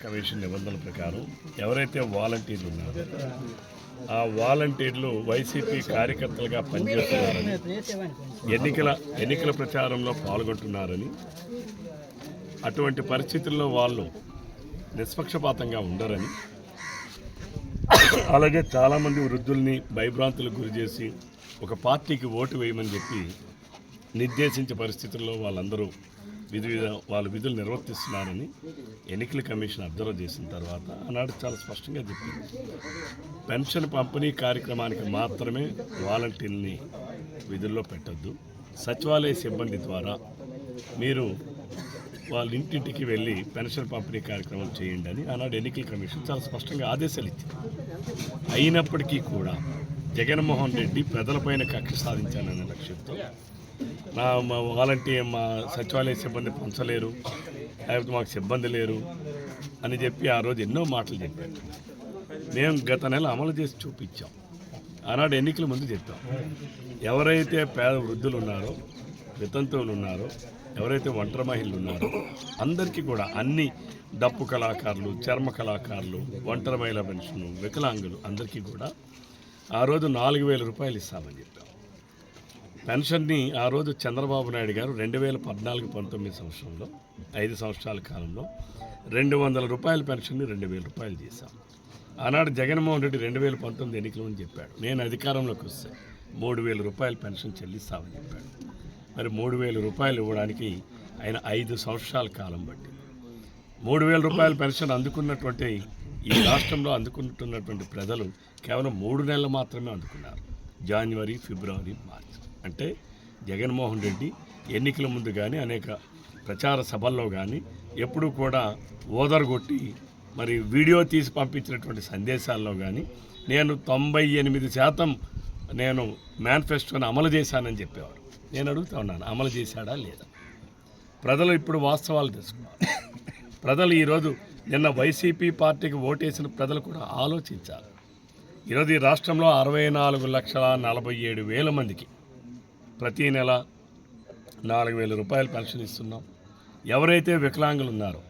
Commission నిబంధనల ప్రకారం ఎవరైతే వాలంటీర్లు ఉన్నారో ఆ వాలంటీర్లు వైసీపీ కార్యకర్తలుగా పనిచేస్తున్నారని ఎన్నికల ఎన్నికల ప్రచారంలో పాల్గొంటున్నారని అటువంటి పరిస్థితుల్లో వాళ్ళు నిష్పక్షపాతంగా ఉండరని అలాగే చాలామంది వృద్ధుల్ని భయభ్రాంతులకు గురి చేసి ఒక పార్టీకి ఓటు వేయమని చెప్పి నిర్దేశించే పరిస్థితుల్లో వాళ్ళందరూ విధి విధ- వాళ్ళ విధులు నిర్వర్తిస్తున్నారని ఎన్నికల కమిషన్ అబ్జర్వ్ చేసిన తర్వాత ఆనాడు చాలా స్పష్టంగా చెప్పింది. పెన్షన్ పంపిణీ కార్యక్రమానికి మాత్రమే వాలంటీర్ని విధుల్లో పెట్టద్దు. సచివాలయ సిబ్బంది ద్వారా మీరు వాళ్ళ ఇంటింటికి వెళ్ళి పెన్షన్ పంపిణీ కార్యక్రమం చేయండి అని ఆనాడు ఎన్నికల కమిషన్ చాలా స్పష్టంగా ఆదేశాలు ఇచ్చింది. అయినప్పటికీ కూడా జగన్మోహన్ రెడ్డి ప్రజలపైన కక్ష సాధించాలనే లక్ష్యంతో నా మా వాలంటీర్ మా సచివాలయ సిబ్బంది పంచలేరు లేకపోతే మాకు సిబ్బంది లేరు అని చెప్పి ఆ రోజు ఎన్నో మాటలు చెప్పారు. మేము గత నెల అమలు చేసి చూపించాం. ఆనాడు ఎన్నికల ముందు చెప్పాం. ఎవరైతే పేద వృద్ధులు ఉన్నారో వితంతువులు ఉన్నారో ఎవరైతే ఒంటరి మహిళలు ఉన్నారో అందరికీ కూడా అన్ని డప్పు కళాకారులు చర్మ కళాకారులు ఒంటరి మహిళ పెన్షన్ వికలాంగులు అందరికీ కూడా ఆ రోజు నాలుగు వేల రూపాయలు ఇస్తామని చెప్పాం. పెన్షన్ని ఆ రోజు చంద్రబాబు నాయుడు గారు రెండు వేల పద్నాలుగు పంతొమ్మిది సంవత్సరంలో ఐదు సంవత్సరాల కాలంలో రెండు వందల రూపాయల పెన్షన్ని రెండు వేల రూపాయలు చేశాం. ఆనాడు జగన్మోహన్ రెడ్డి రెండు వేల పంతొమ్మిది ఎన్నికలు అని చెప్పాడు. నేను అధికారంలోకి వస్తే మూడు వేల రూపాయల పెన్షన్ చెల్లిస్తామని చెప్పాడు. మరి మూడు వేల రూపాయలు ఇవ్వడానికి ఆయన ఐదు సంవత్సరాల కాలం పట్టింది. మూడు వేల రూపాయల పెన్షన్ అందుకున్నటువంటి ఈ రాష్ట్రంలో అందుకుంటున్నటువంటి ప్రజలు కేవలం మూడు నెలలు మాత్రమే అందుకున్నారు. జనవరి ఫిబ్రవరి మార్చి. అంటే జగన్మోహన్ రెడ్డి ఎన్నికల ముందు కానీ అనేక ప్రచార సభల్లో కానీ ఎప్పుడూ కూడా ఓదరగొట్టి మరి వీడియో తీసి పంపించినటువంటి సందేశాల్లో కానీ నేను తొంభై ఎనిమిది శాతం నేను మేనిఫెస్టోని అమలు చేశానని చెప్పేవారు. నేను అడుగుతా ఉన్నాను అమలు చేశాడా లేదా? ప్రజలు ఇప్పుడు వాస్తవాలు తెలుసుకోవాలి. ప్రజలు ఈరోజు నిన్న వైసీపీ పార్టీకి ఓటేసిన ప్రజలు కూడా ఆలోచించాలి. ఈరోజు ఈ రాష్ట్రంలో అరవై నాలుగు లక్షల నలభై ఏడు వేల మందికి ప్రతీ నెల నాలుగు వేల రూపాయలు పెన్షన్ ఇస్తున్నాం. ఎవరైతే వికలాంగులు ఉన్నారో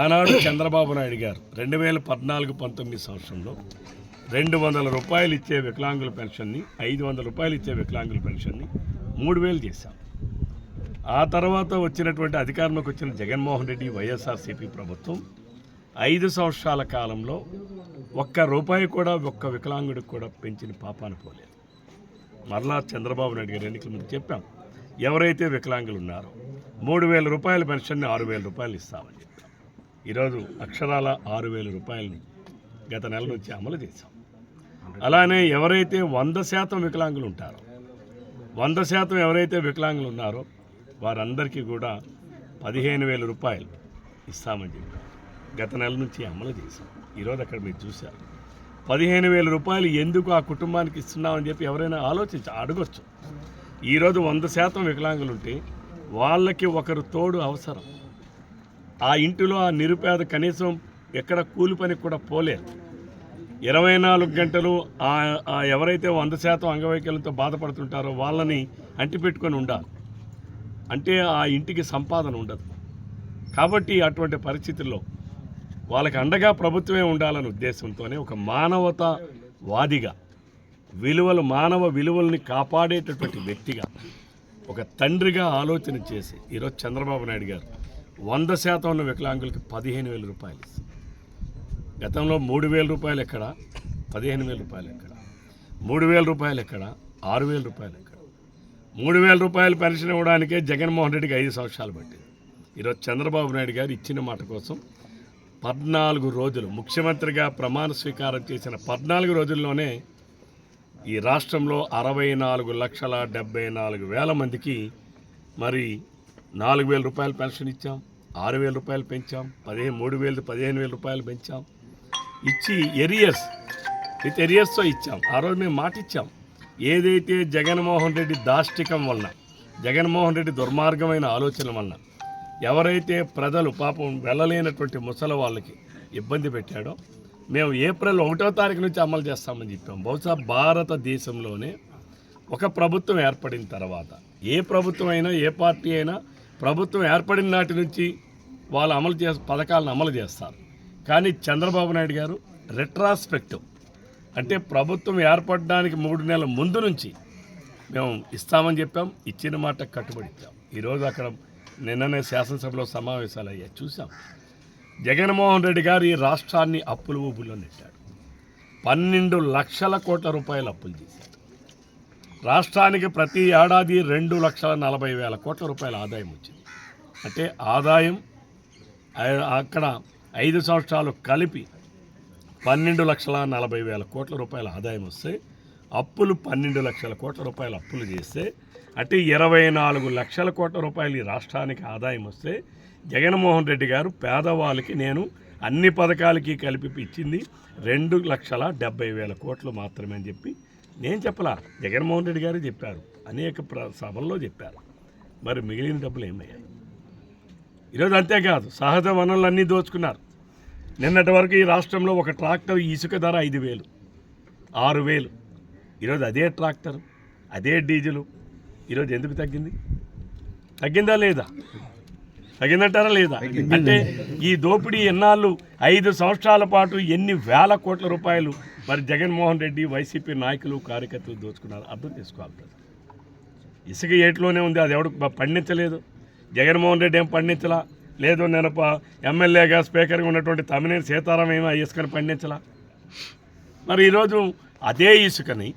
ఆనాడు చంద్రబాబు నాయుడు గారు రెండు వేల పద్నాలుగు పంతొమ్మిది సంవత్సరంలో రెండు వందల రూపాయలు ఇచ్చే వికలాంగుల పెన్షన్ని ఐదు వందల రూపాయలు ఇచ్చే వికలాంగుల పెన్షన్ని మూడు వేలు చేశాం. ఆ తర్వాత వచ్చినటువంటి అధికారంలోకి వచ్చిన జగన్మోహన్ రెడ్డి వైఎస్ఆర్సీపీ ప్రభుత్వం ఐదు సంవత్సరాల కాలంలో ఒక్క రూపాయి కూడా ఒక్క వికలాంగుడికి కూడా పెంచిన పాపాన పోలేదు. మరలా చంద్రబాబు నాయుడు గారు ఎన్నికల ముందు చెప్పాం ఎవరైతే వికలాంగులు ఉన్నారో మూడు వేల రూపాయల పెన్షన్ని ఆరు వేల రూపాయలు ఇస్తామని చెప్పాం. ఈరోజు అక్షరాల ఆరు వేల రూపాయలని గత నెల నుంచి అమలు చేశాం. అలానే ఎవరైతే వంద శాతం వికలాంగులు ఉంటారో వంద శాతం ఎవరైతే వికలాంగులు ఉన్నారో వారందరికీ కూడా పదిహేను వేల రూపాయలు ఇస్తామని చెప్పాం. గత నెల నుంచి అమలు చేశాం. ఈరోజు అక్కడ మీరు చూశారు. పదిహేను వేల రూపాయలు ఎందుకు ఆ కుటుంబానికి ఇస్తున్నామని చెప్పి ఎవరైనా ఆలోచించి అడగచ్చు. ఈరోజు వంద శాతం వికలాంగులు ఉంటే వాళ్ళకి ఒకరు తోడు అవసరం. ఆ ఇంటిలో ఆ నిరుపేద కనీసం ఎక్కడ కూలి పనికి కూడా పోలేదు. ఇరవై నాలుగు గంటలు ఆ ఎవరైతే వంద శాతం అంగవైకల్యంతో బాధపడుతుంటారో వాళ్ళని అంటిపెట్టుకొని ఉండాలి. అంటే ఆ ఇంటికి సంపాదన ఉండదు. కాబట్టి అటువంటి పరిస్థితుల్లో వాళ్ళకి అండగా ప్రభుత్వమే ఉండాలనే ఉద్దేశంతోనే ఒక మానవతావాదిగా విలువలు మానవ విలువల్ని కాపాడేటటువంటి వ్యక్తిగా ఒక తండ్రిగా ఆలోచన చేసి ఈరోజు చంద్రబాబు నాయుడు గారు వంద శాతం ఉన్న వికలాంగులకి పదిహేను వేల రూపాయలు గతంలో మూడు వేల రూపాయలు ఎక్కడ? పదిహేను వేల రూపాయలు ఎక్కడ? మూడు వేల రూపాయలు ఎక్కడ? ఆరు వేల రూపాయలు ఎక్కడ? మూడు వేల రూపాయలు పెన్షన్ ఇవ్వడానికే జగన్మోహన్ రెడ్డికి ఐదు సంవత్సరాలు పట్టింది. ఈరోజు చంద్రబాబు నాయుడు గారు ఇచ్చిన మాట కోసం పద్నాలుగు రోజులు ముఖ్యమంత్రిగా ప్రమాణ స్వీకారం చేసిన పద్నాలుగు రోజుల్లోనే ఈ రాష్ట్రంలో అరవై నాలుగు లక్షల డెబ్బై నాలుగు వేల మందికి మరి నాలుగు వేల రూపాయలు పెన్షన్ ఇచ్చాం ఆరు వేల రూపాయలు పెంచాం పదిహేను మూడు వేలు పదిహేను వేల రూపాయలు పెంచాం. ఇచ్చి ఎరియర్స్ విత్ ఎరియర్స్తో ఇచ్చాం. ఆ రోజు మేము మాట ఇచ్చాం. ఏదైతే జగన్మోహన్ రెడ్డి దాష్టికం వలన జగన్మోహన్ రెడ్డి దుర్మార్గమైన ఆలోచన వలన ఎవరైతే ప్రజలు పాపం వెళ్ళలేనటువంటి ముసలి వాళ్ళకి ఇబ్బంది పెట్టాడో మేము ఏప్రిల్ ఒకటో తారీఖు నుంచి అమలు చేస్తామని చెప్పాం. బహుశా భారతదేశంలోనే ఒక ప్రభుత్వం ఏర్పడిన తర్వాత. ఏ ప్రభుత్వం అయినా ఏ పార్టీ అయినా ప్రభుత్వం ఏర్పడిన నాటి నుంచి వాళ్ళు అమలు చే పథకాలను అమలు చేస్తారు. కానీ చంద్రబాబు నాయుడు గారు రెట్రాస్పెక్టివ్ అంటే ప్రభుత్వం ఏర్పడడానికి మూడు నెలల ముందు నుంచి మేము ఇస్తామని చెప్పాం ఇచ్చిన మాట కట్టుబడిచ్చాం ఈరోజు అక్కడ నిన్ననే శాసనసభలో సమావేశాలు అయ్యాయి చూసాం జగన్మోహన్ రెడ్డి గారు ఈ రాష్ట్రాన్ని అప్పుల ఊబులో నెట్టాడు. పన్నెండు లక్షల కోట్ల రూపాయలు అప్పులు చేశాడు రాష్ట్రానికి ప్రతి ఏడాది రెండు లక్షల నలభై వేల కోట్ల రూపాయల ఆదాయం వచ్చింది. అంటే ఆదాయం అక్కడ ఐదు సంవత్సరాలు కలిపి పన్నెండు లక్షల నలభై వేల కోట్ల రూపాయల ఆదాయం వస్తే అప్పులు పన్నెండు లక్షల కోట్ల రూపాయల అప్పులు చేస్తే అంటే ఇరవై నాలుగు లక్షల కోట్ల రూపాయలు ఈ రాష్ట్రానికి ఆదాయం వస్తే జగన్మోహన్ రెడ్డి గారు పేదవాళ్ళకి నేను అన్ని పథకాలకి కలిపి ఇచ్చింది రెండు లక్షల డెబ్బై వేల కోట్లు మాత్రమే అని చెప్పి నేను చెప్పలా. జగన్మోహన్ రెడ్డి గారు చెప్పారు. అనేక ప్ర సభల్లో చెప్పారు. మరి మిగిలిన డబ్బులు ఏమయ్యాయి ఈరోజు అంతేకాదు సహజ వనరులు అన్నీ దోచుకున్నారు. నిన్నటి వరకు ఈ రాష్ట్రంలో ఒక ట్రాక్టర్ ఇసుక ధర ఐదు వేలు ఆరు వేలు. ఈరోజు అదే ట్రాక్టర్ అదే డీజిలు ఈరోజు ఎందుకు తగ్గింది? తగ్గిందా లేదా? తగ్గిందంటారా లేదా? అంటే ఈ దోపిడీ ఎన్నాళ్ళు? ఐదు సంవత్సరాల పాటు ఎన్ని వేల కోట్ల రూపాయలు మరి జగన్మోహన్ రెడ్డి వైసీపీ నాయకులు కార్యకర్తలు దోచుకున్నారు? అర్థం చేసుకోవాలి. ఇసుక ఏట్లోనే ఉంది. అది ఎవడు పండించలేదు? జగన్మోహన్ రెడ్డి ఏం పండించలా? లేదు నేను ఎమ్మెల్యేగా స్పీకర్గా ఉన్నటువంటి తమ్మినేని సీతారాం ఏమో ఇసుకని పండించలా? మరి ఈరోజు అదే ఇసుకని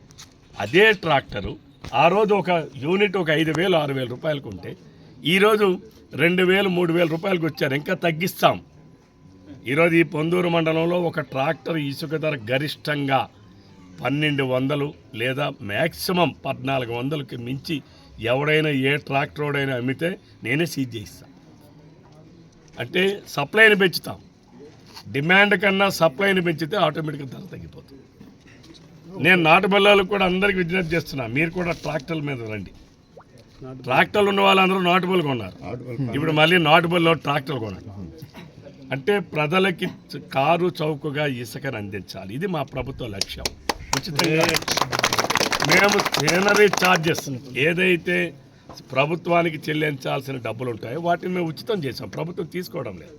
అదే ట్రాక్టరు ఆ రోజు ఒక యూనిట్ ఒక ఐదు వేలు ఆరు వేల రూపాయలకు ఉంటే ఈరోజు రెండు వేలు మూడు వేల రూపాయలకు వచ్చారు. ఇంకా తగ్గిస్తాం. ఈరోజు ఈ పొందూరు మండలంలో ఒక ట్రాక్టర్ ఇసుక ధర గరిష్టంగా పన్నెండు వందలు లేదా మ్యాక్సిమం పద్నాలుగు వందలకి మించి ఎవడైనా ఏ ట్రాక్టర్ అమ్మితే నేనే సీజ్ చేయిస్తాను అంటే సప్లైని పెంచుతాం. డిమాండ్ కన్నా సప్లైని పెంచితే ఆటోమేటిక్గా ధర తగ్గిపోతుంది. నేను నాటు బల్లాలకు కూడా అందరికి విజ్ఞప్తి చేస్తున్నా. మీరు కూడా ట్రాక్టర్ల మీద రండి. ట్రాక్టర్లు ఉన్న వాళ్ళందరూ నాటు బల్లు కొన్నారు. ఇప్పుడు మళ్ళీ నాటు బల్లో ట్రాక్టర్లు కొన్నారు అంటే ప్రజలకి కారు చౌకగా ఇసుకను అందించాలి. ఇది మా ప్రభుత్వ లక్ష్యం. ఉచితంగా. మేము సేనరీ ఛార్జెస్ ఏదైతే ప్రభుత్వానికి చెల్లించాల్సిన డబ్బులు ఉంటాయో వాటిని మేము ఉచితం చేసాం ప్రభుత్వం తీసుకోవడం లేదు.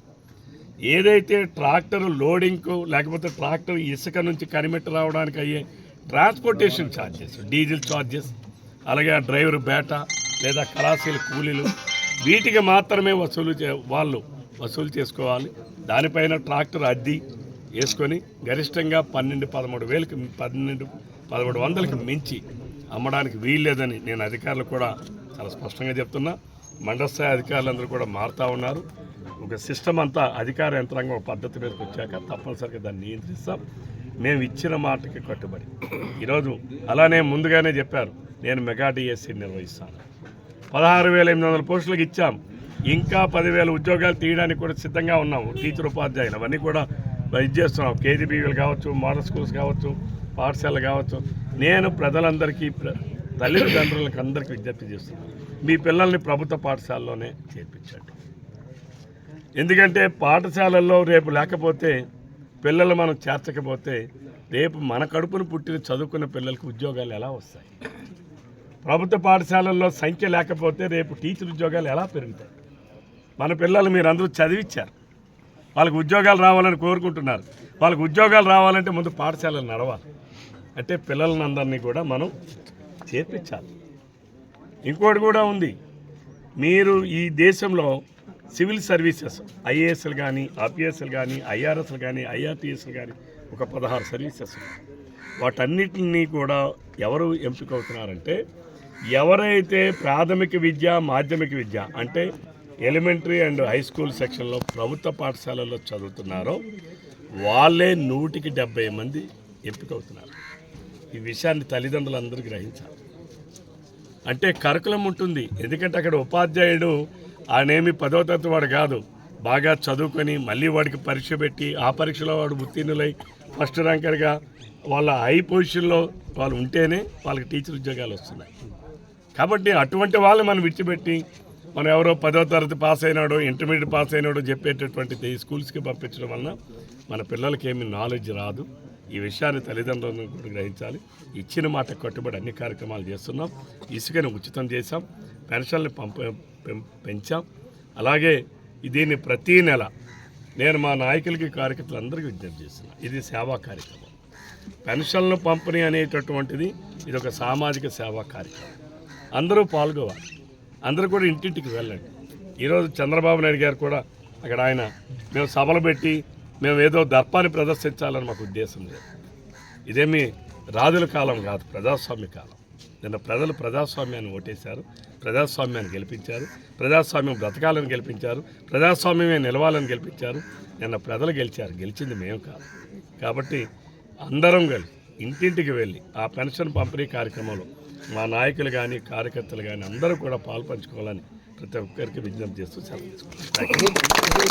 ఏదైతే ట్రాక్టర్ లోడింగ్కు లేకపోతే ట్రాక్టర్ ఇసుక నుంచి కనిమెట్టు రావడానికి అయ్యే ట్రాన్స్పోర్టేషన్ ఛార్జెస్ డీజిల్ ఛార్జెస్ అలాగే ఆ డ్రైవర్ బేట లేదా కళాశీల కూలీలు వీటికి మాత్రమే వసూలు చే వాళ్ళు వసూలు చేసుకోవాలి. దానిపైన ట్రాక్టర్ అద్దీ వేసుకొని గరిష్టంగా పన్నెండు పదమూడు వేలకు పన్నెండు పదమూడు వందలకు మించి అమ్మడానికి వీల్లేదని నేను అధికారులు కూడా చాలా స్పష్టంగా చెప్తున్నా. మండల స్థాయి అధికారులందరూ కూడా మారుతూ ఉన్నారు. ఒక సిస్టమ్ అంతా అధికార యంత్రాంగం పద్ధతి మీదకి వచ్చాక తప్పనిసరిగా దాన్ని నియంత్రిస్తాం. మేము ఇచ్చిన మాటకి కట్టుబడి. ఈరోజు అలానే ముందుగానే చెప్పారు నేను మెగా డిఎస్సి నిర్వహిస్తాను. పదహారు వేల ఎనిమిది వందల పోస్టులకు ఇచ్చాం. ఇంకా పదివేల ఉద్యోగాలు తీయడానికి కూడా సిద్ధంగా ఉన్నాము. టీచర్ ఉపాధ్యాయులు అవన్నీ కూడా ఇది చేస్తున్నాం. కేజీబీవీలు కావచ్చు మోడల్ స్కూల్స్ కావచ్చు పాఠశాలలు కావచ్చు. నేను ప్రజలందరికీ తల్లిదండ్రులకు అందరికీ విజ్ఞప్తి చేస్తున్నాను. మీ పిల్లల్ని ప్రభుత్వ పాఠశాలలోనే చేర్పించండి. ఎందుకంటే పాఠశాలల్లో రేపు లేకపోతే పిల్లలు మనం చేర్చకపోతే రేపు మన కడుపును పుట్టిన చదువుకున్న పిల్లలకు ఉద్యోగాలు ఎలా వస్తాయి? ప్రభుత్వ పాఠశాలల్లో సంఖ్య లేకపోతే రేపు టీచర్ ఉద్యోగాలు ఎలా పెరుగుతాయి? మన పిల్లలు మీరందరూ చదివిచ్చారు. వాళ్ళకి ఉద్యోగాలు రావాలని కోరుకుంటున్నారు. వాళ్ళకి ఉద్యోగాలు రావాలంటే ముందు పాఠశాలలు నడవాలి. అంటే పిల్లలందరినీ కూడా మనం చేర్పించాలి. ఇంకోటి కూడా ఉంది. మీరు ఈ దేశంలో సివిల్ సర్వీసెస్ ఐఏఎస్లు కానీ ఆర్పిఎస్లు కానీ ఐఆర్ఎస్లు కానీ ఐఆర్టీఎస్లు కానీ ఒక పదహారు సర్వీసెస్ వాటన్నిటిని కూడా ఎవరు ఎంపిక అవుతున్నారంటే ఎవరైతే ప్రాథమిక విద్య మాధ్యమిక విద్య అంటే ఎలిమెంటరీ అండ్ హై స్కూల్ సెక్షన్లో ప్రభుత్వ పాఠశాలల్లో చదువుతున్నారో వాళ్ళే నూటికి డెబ్బై మంది ఎంపికవుతున్నారు. ఈ విషయాన్ని తల్లిదండ్రులందరూ గ్రహించాలి. అంటే కరకులం ఉంటుంది. ఎందుకంటే అక్కడ ఉపాధ్యాయుడు ఆయనేమి పదో తరగతి వాడు కాదు. బాగా చదువుకొని మళ్ళీ వాడికి పరీక్ష పెట్టి ఆ పరీక్షలో వాడు ఉత్తీర్ణులై ఫస్ట్ ర్యాంకర్గా వాళ్ళ హై పొజిషన్లో వాళ్ళు ఉంటేనే వాళ్ళకి టీచర్ ఉద్యోగాలు వస్తున్నాయి. కాబట్టి అటువంటి వాళ్ళు మనం విడిచిపెట్టి మనం ఎవరో పదో తరగతి పాస్ అయినాడో ఇంటర్మీడియట్ పాస్ అయినాడో చెప్పేటటువంటి స్కూల్స్కి పంపించడం వలన మన పిల్లలకి ఏమి నాలెడ్జ్ రాదు. ఈ విషయాన్ని తల్లిదండ్రులను కూడా గ్రహించాలి. ఇచ్చిన మాట కట్టుబడి అన్ని కార్యక్రమాలు చేస్తున్నాం. ఇసుకని ఉచితం చేశాం. పెన్షన్లు పంప పెంచాం. అలాగే దీన్ని ప్రతీ నెల నేను మా నాయకులకి కార్యకర్తలందరికీ విజ్ఞప్తి చేసిన ఇది సేవా కార్యక్రమం. పెన్షన్లు పంపిణీ అనేటటువంటిది ఇది ఒక సామాజిక సేవా కార్యక్రమం. అందరూ పాల్గొవాలి. అందరూ కూడా ఇంటింటికి వెళ్ళండి. ఈరోజు చంద్రబాబు నాయుడు గారు కూడా అక్కడ ఆయన మేము సభలు పెట్టి మేము ఏదో దర్పాన్ని ప్రదర్శించాలని మాకు ఉద్దేశం లేదు. ఇదేమి రాజుల కాలం కాదు ప్రజాస్వామ్య కాలం. నిన్న ప్రజలు ప్రజాస్వామ్యాన్ని ఓటేశారు. ప్రజాస్వామ్యాన్ని గెలిపించారు. ప్రజాస్వామ్యం బ్రతకాలని గెలిపించారు. ప్రజాస్వామ్యమే నిలవాలని గెలిపించారు. నిన్న ప్రజలు గెలిచారు. గెలిచింది మేము కాదు. కాబట్టి అందరం కలిసి ఇంటింటికి వెళ్ళి ఆ పెన్షన్ పంపిణీ కార్యక్రమంలో మా నాయకులు కానీ కార్యకర్తలు కానీ అందరూ కూడా పాల్పంచుకోవాలని ప్రతి ఒక్కరికి విజ్ఞప్తి చేస్తూ సెలవు